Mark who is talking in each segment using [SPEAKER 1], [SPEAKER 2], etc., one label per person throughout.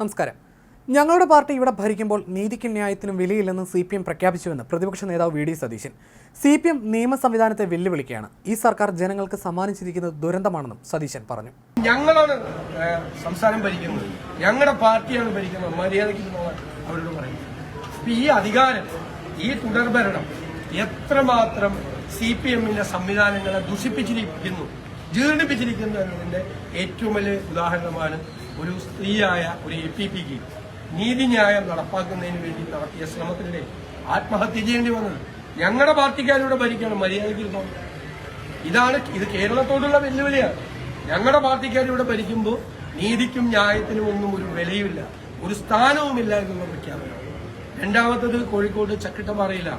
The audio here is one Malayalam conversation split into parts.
[SPEAKER 1] നമസ്കാരം. ഞങ്ങളുടെ പാർട്ടി ഇവിടെ ഭരിക്കുമ്പോൾ നീതിക്കും ന്യായത്തിനും വിലയില്ലെന്ന് സി പി എം പ്രഖ്യാപിച്ചുവെന്ന് പ്രതിപക്ഷ നേതാവ് V D Satheesan. C P M നിയമ സംവിധാനത്തെ വെല്ലുവിളിക്കുകയാണ്. ഈ സർക്കാർ ജനങ്ങൾക്ക് സമ്മാനിച്ചിരിക്കുന്നത് ദുരന്തമാണെന്നും സതീശൻ പറഞ്ഞു.
[SPEAKER 2] ഞങ്ങളാണ് സംസ്ഥാനം ഭരിക്കുന്നത്. ഞങ്ങളുടെ പാർട്ടിയാണ് ഭരിക്കുന്നത്. മര്യാദയ്ക്ക് അവരോട് പറയുന്നത് ഈ അധികാരം ഈ തുടർഭരണം എത്രമാത്രം സി പി എമ്മിന്റെ സംവിധാനങ്ങളെ ദുഷിപ്പിച്ചിരിക്കുന്നു ജീർണിപ്പിച്ചിരിക്കുന്നു എന്നതിന്റെ ഏറ്റവും വലിയ ഉദാഹരണമാണ് ഒരു സ്ത്രീയായ ഒരു എ പി പിക്ക് നീതിന്യായം നടപ്പാക്കുന്നതിന് വേണ്ടി നടത്തിയ ശ്രമത്തിനിടെ ആത്മഹത്യ ചെയ്യേണ്ടി വന്നത് ഞങ്ങളുടെ പാർട്ടിക്കാരിവിടെ ഭരിക്കണം മര്യാദയ്ക്ക് ഇതാണ് ഇത് കേരളത്തോടുള്ള വെല്ലുവിളിയാണ്. ഞങ്ങളുടെ പാർട്ടിക്കാർ ഭരിക്കുമ്പോൾ നീതിക്കും ന്യായത്തിനും ഒന്നും ഒരു വിലയുമില്ല ഒരു സ്ഥാനവുമില്ല എന്നുള്ള പ്രഖ്യാപനം. രണ്ടാമത്തത് കോഴിക്കോട് ചക്കിട്ടപ്പാറയില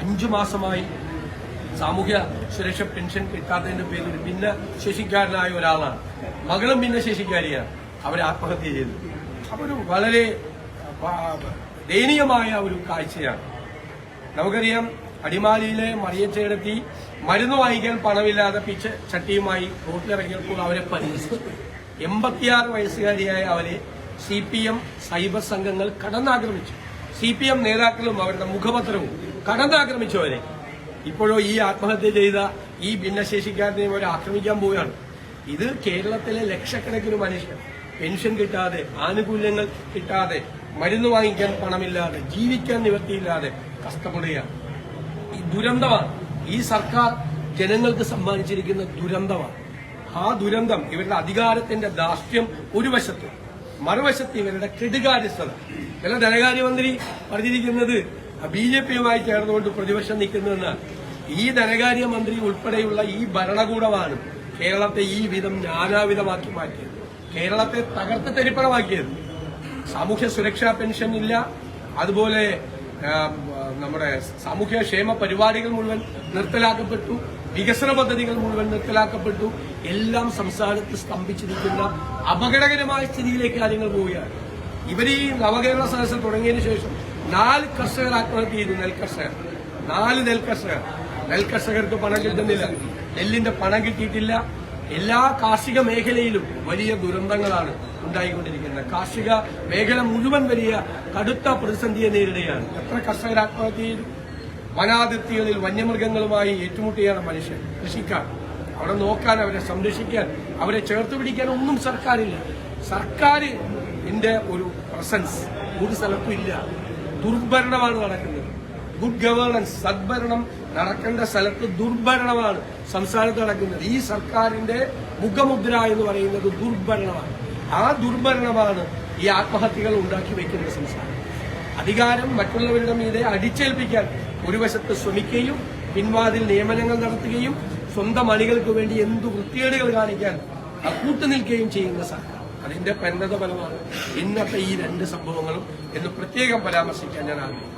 [SPEAKER 2] അഞ്ചു മാസമായി സാമൂഹ്യ സുരക്ഷ പെൻഷൻ കിട്ടാത്തതിന്റെ പേരിൽ ഭിന്നശേഷിക്കാരനായ ഒരാളാണ്. മകളും ഭിന്നശേഷിക്കാരിയാണ്. അവരെ ആത്മഹത്യ ചെയ്തു. അതൊരു വളരെ ദയനീയമായ ഒരു കാഴ്ചയാണ്. നമുക്കറിയാം അടിമാലിയിലെ മറിയച്ചേടത്തി മരുന്ന് വാങ്ങിക്കാൻ പണമില്ലാതെ പിച്ച് ചട്ടിയുമായി റോട്ടിലിറങ്ങിയപ്പോൾ അവരെ പരിഹസിച്ചു. എൺപത്തിയാറ് വയസ്സുകാരിയായ അവരെ സി പി എം സൈബർ സംഘങ്ങൾ കടന്നാക്രമിച്ചു. സി പി എം നേതാക്കളും അവരുടെ മുഖപത്രവും കടന്നാക്രമിച്ചു അവരെ ഇപ്പോഴോ ഈ ആത്മഹത്യ ചെയ്ത ഈ ഭിന്നശേഷിക്കാരനെ അവർ ആക്രമിക്കാൻ പോവുകയാണ്. ഇത് കേരളത്തിലെ ലക്ഷക്കണക്കിന് മനുഷ്യർ. പെൻഷൻ കിട്ടാതെ ആനുകൂല്യങ്ങൾ കിട്ടാതെ മരുന്ന് വാങ്ങിക്കാൻ പണമില്ലാതെ ജീവിക്കാൻ നിവൃത്തിയില്ലാതെ കഷ്ടപ്പെടുകയാണ്. ഈ ദുരന്തമാണ്. ഈ സർക്കാർ ജനങ്ങൾക്ക് സമ്മാനിച്ചിരിക്കുന്ന ദുരന്തമാണ്. ആ ദുരന്തം ഇവരുടെ അധികാരത്തിന്റെ ദാർഷ്ട്യം ഒരു വശത്ത് മറുവശത്ത് ഇവരുടെ കെടുകാര്യസ്ഥത. ചില ധനകാര്യമന്ത്രി പറഞ്ഞിരിക്കുന്നത് ബി ജെ പിയുമായി ചേർന്നുകൊണ്ട് പ്രതിപക്ഷം നിൽക്കുന്നതെന്നാണ്. ഈ ധനകാര്യമന്ത്രി ഉൾപ്പെടെയുള്ള ഈ ഭരണകൂടമാണ് കേരളത്തെ ഈ വിധം നാനാവിധമാക്കി മാറ്റിയത്. കേരളത്തെ തകർത്ത് തരിപ്പണമാക്കിയത്. സാമൂഹ്യ സുരക്ഷാ പെൻഷൻ ഇല്ല. അതുപോലെ നമ്മുടെ സാമൂഹ്യ ക്ഷേമ പരിപാടികൾ മുഴുവൻ നിർത്തലാക്കപ്പെട്ടു. വികസന പദ്ധതികൾ മുഴുവൻ നിർത്തലാക്കപ്പെട്ടു. എല്ലാം സംസ്ഥാനത്ത് സ്തംഭിച്ചിരിക്കുന്ന അപകടകരമായ സ്ഥിതിയിലേക്ക് കാര്യങ്ങൾ പോവുകയാണ്. ഇവർ ഈ നവകേരള സദസ്സിൽ തുടങ്ങിയതിനു ശേഷം നാല് കർഷകർ ആത്മഹത്യ ചെയ്തു നെൽകർഷകർ. നാല് നെൽ കർഷകർ നെൽ കർഷകർക്ക് പണം കിട്ടുന്നില്ല. നെല്ലിന്റെ പണം കിട്ടിയിട്ടില്ല. എല്ലാ കാർഷിക മേഖലയിലും വലിയ ദുരന്തങ്ങളാണ് ഉണ്ടായിക്കൊണ്ടിരിക്കുന്നത്. കാർഷിക മേഖല മുഴുവൻ വലിയ കടുത്ത പ്രതിസന്ധിയെ നേരിടുകയാണ്. എത്ര കർഷകർ ആത്മഹത്യ ചെയ്തു വനാതിർത്തികളിൽ വന്യമൃഗങ്ങളുമായി ഏറ്റുമുട്ടുകയാണ് മനുഷ്യൻ കൃഷിക്കാർ. അവിടെ നോക്കാൻ അവരെ സംരക്ഷിക്കാൻ അവരെ ചേർത്ത് പിടിക്കാൻ ഒന്നും സർക്കാരില്ല. സർക്കാർ ഇതിന്റെ ഒരു പ്രസൻസ് ഒരു സ്ഥലത്തും ഇല്ല. ദുർഭരണമാണ് നടക്കുന്നത്. ഗുഡ് ഗവേണൻസ് സദ്ഭരണം നടക്കേണ്ട സ്ഥലത്ത് ദുർഭരണമാണ് സംസ്ഥാനത്ത് നടക്കുന്നത്. ഈ സർക്കാരിന്റെ മുഖമുദ്ര എന്ന് പറയുന്നത് ദുർഭരണമാണ്. ആ ദുർഭരണമാണ് ഈ ആത്മഹത്യകൾ ഉണ്ടാക്കി വെക്കുന്ന സംസ്ഥാനം. അധികാരം മറ്റുള്ളവരുടെ മീതെ അടിച്ചേൽപ്പിക്കാൻ ഒരു വശത്ത് ശ്രമിക്കുകയും പിൻവാതിൽ നിയമനങ്ങൾ നടത്തുകയും സ്വന്തം അണികൾക്ക് വേണ്ടി എന്തു വൃത്തികേടുകൾ കാണിക്കാൻ കൂട്ടുനിൽക്കുകയും ചെയ്യുന്ന സർക്കാർ. അതിന്റെ പരിണത ഫലമാണ് ഇന്നത്തെ ഈ രണ്ട് സംഭവങ്ങളും എന്ന് പ്രത്യേകം പരാമർശിക്കാൻ ഞാൻ ആഗ്രഹിക്കുന്നു.